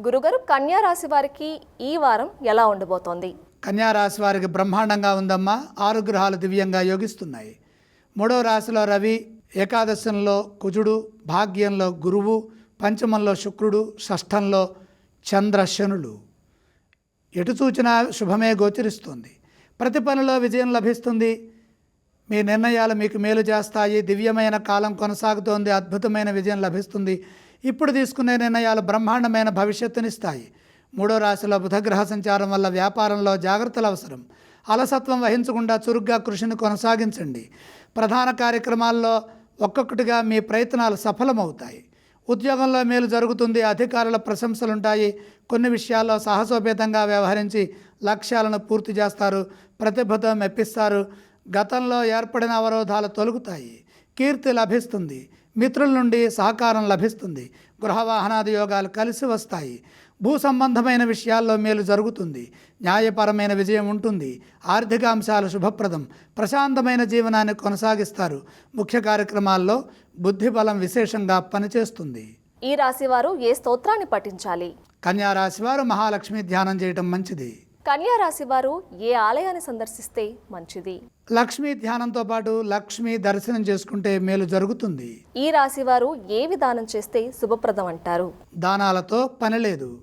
గురుగారు కన్యా రాశి వారికి ఈ వారం ఎలా ఉండబోతోంది? కన్యా రాశి వారికి బ్రహ్మాండంగా ఉందమ్మా. ఆరు గ్రహాలు దివ్యంగా యోగిస్తున్నాయి. మూడో రాశిలో రవి ఏకాదశంలో కుజుడు భాగ్యంలో గురువు పంచమంలో శుక్రుడు షష్ఠంలో చంద్ర శనులు. ఎటు చూచినా శుభమే గోచరిస్తుంది. ప్రతి పనిలో విజయం లభిస్తుంది. మీ నిర్ణయాలు మీకు మేలు చేస్తాయి. దివ్యమైన కాలం కొనసాగుతోంది. అద్భుతమైన విజయం లభిస్తుంది. ఇప్పుడు తీసుకునే నిర్ణయాలు బ్రహ్మాండమైన భవిష్యత్తునిస్తాయి. మూడో రాశిలో బుధగ్రహ సంచారం వల్ల వ్యాపారంలో జాగ్రత్తలు అవసరం. అలసత్వం వహించకుండా చురుగ్గా కృషిని కొనసాగించండి. ప్రధాన కార్యక్రమాల్లో ఒక్కొక్కటిగా మీ ప్రయత్నాలు సఫలమవుతాయి. ఉద్యోగంలో మేలు జరుగుతుంది. అధికారుల ప్రశంసలుంటాయి. కొన్ని విషయాల్లో సాహసోపేతంగా వ్యవహరించి లక్ష్యాలను పూర్తి చేస్తారు. ప్రతిభతో మెప్పిస్తారు. గతంలో ఏర్పడిన అవరోధాలు తొలగుతాయి. కీర్తి లభిస్తుంది. మిత్రుల నుండి సహకారం లభిస్తుంది. గృహ వాహనాది యోగాలు కలిసి వస్తాయి. భూ సంబంధమైన విషయాల్లో మేలు జరుగుతుంది. న్యాయపరమైన విజయం ఉంటుంది. ఆర్థిక అంశాలు శుభప్రదం. ప్రశాంతమైన జీవనాన్ని కొనసాగిస్తారు. ముఖ్య కార్యక్రమాల్లో బుద్ధి బలం విశేషంగా పనిచేస్తుంది. ఈ రాశి వారు ఏ స్తోత్రాన్ని పఠించాలి? కన్యా రాశి వారు మహాలక్ష్మి ధ్యానం చేయటం మంచిది. కన్యా రాశి వారు ఏ ఆలయాన్ని సందర్శిస్తే మంచిది? లక్ష్మీ ధ్యానంతో పాటు లక్ష్మి దర్శనం చేసుకుంటే మేలు జరుగుతుంది. ఈ రాశి వారు ఏ విధానం చేస్తే శుభప్రదం అంటారు? దానాలతో పని లేదు.